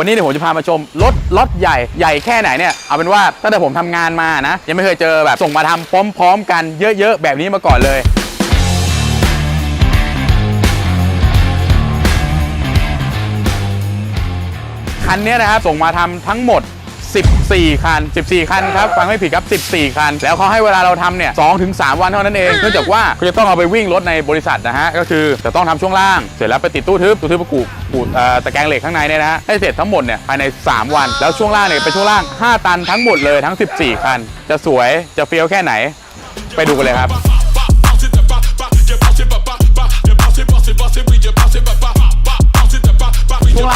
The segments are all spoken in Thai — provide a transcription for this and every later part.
วันนี้เนี่ยผมจะพามาชมรถล็อตใหญ่ใหญ่แค่ไหนเนี่ยเอาเป็นว่าตั้งแต่ผมทำงานมานะ ยังไม่เคยเจอแบบส่งมาทำพร้อม ๆ กันเยอะ ๆ แบบนี้มาก่อนเลยคันเนี้ยนะครับส่งมาทำทั้งหมด 14 คัน 14 คันครับ ฟังไม่ผิดครับ 14 คัน แล้วเขาให้เวลาเราทำเนี่ย2ถึง 3 วันเท่านั้นเอง เนื่องจากว่าเขาจะต้องเอาไปวิ่งรถในบริษัทนะฮะ ก็คือจะต้องทำช่วงล่าง เสร็จแล้วไปติดตู้ทึบ ตู้ทึบประกูกูเอ่อตะแกรงเหล็กข้างในเนี่ยนะฮะ ให้เสร็จทั้งหมดเนี่ยภายใน 3 วัน แล้วช่วงล่างเนี่ยเป็นช่วงล่าง 5 ตันทั้งหมดเลยทั้ง 14 คัน จะสวย จะเฟี้ยวแค่ไหน ไปดูกันเลยครับ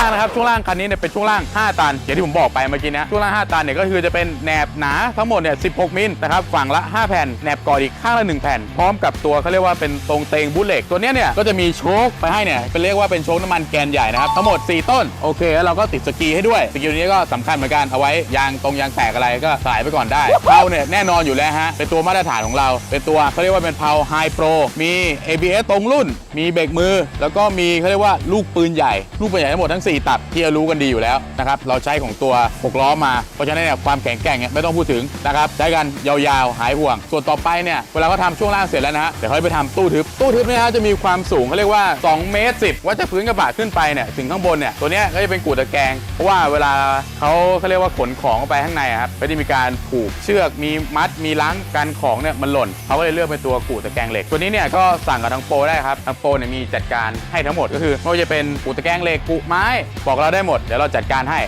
ล่างนะครับช่วงล่างคันนี้เนี่ยเป็นช่วงล่าง 5 ตันอย่างที่ผมบอกไปเมื่อกี้นะช่วงล่าง 5 ตันเนี่ยก็คือจะเป็นแหนบหนาทั้งหมดเนี่ย 16 มิลนะครับฝั่งละ 5 แผ่นแหนบกอดอีกข้างละ 1 แผ่น พร้อมกับตัวเขาเรียกว่าเป็นตรงเตงบูเล็กตัวเนี้ยเนี่ยก็จะมีโชคไปให้เนี่ยเป็นเรียกว่าเป็นโชคน้ำมันแกนใหญ่นะครับทั้งหมด 4 ต้นโอเคแล้วเราก็ติดสกีให้ด้วยสกีตัวนี้ก็สำคัญเหมือนกันเอาไว้ยางตรงยางแตกอะไรก็สายไปก่อนได้เพาเนี่ยแน่นอนอยู่แล้วฮะเป็นตัวมาตรฐานของเรา เป็นตัวเขาเรียกว่าเป็นเพาไฮโปรมี ABS ตรงรุ่น มีเบรกมือ แล้วก็มีเขาเรียกว่าลูกปืนใหญ่ลูกปืนใหญ่ทั้งหมดทั้ง4ตับที่เรารู้กันดีอยู่แล้วนะครับเราใช้ของตัว 6 ล้อมา เพราะฉะนั้นเนี่ยความแข็งแกร่งเนี่ยไม่ต้องพูดถึงนะครับใช้กันยาวๆ หายห่วง ส่วนต่อไปเนี่ยเวลาเขาทำช่วงล่างเสร็จแล้วนะฮะเดี๋ยวเขาไปทำตู้ทึบตู้ทึบเนี่ยฮะจะมีความสูงเขาเรียกว่า2เมตร10ว่าจะพื้นกระบะขึ้นไปเนี่ยถึงข้างบนเนี่ยตัวเนี้ยก็จะเป็นกูดตะแกรงเพราะว่าเวลาเขาเขาเรียกว่าขนของไปข้างในครับก็จะมีการผูกเชือกมีมัดมีล้างกันของเนี่ยมันหล่นเขาก็เลยเลือกเป็นตัวกูดตะแกรงเหล็กตัวนี้เนี่ยก็สั่งกับทางโปรได้ครับทางโปรเนี่ยมีจัดการให้ทั้งหมดก็คือไม่ว่าจะเป็นกูดตะแกรงเหล็กกูไม้บอกเราได้หมดเดี๋ยวเราจัดการให้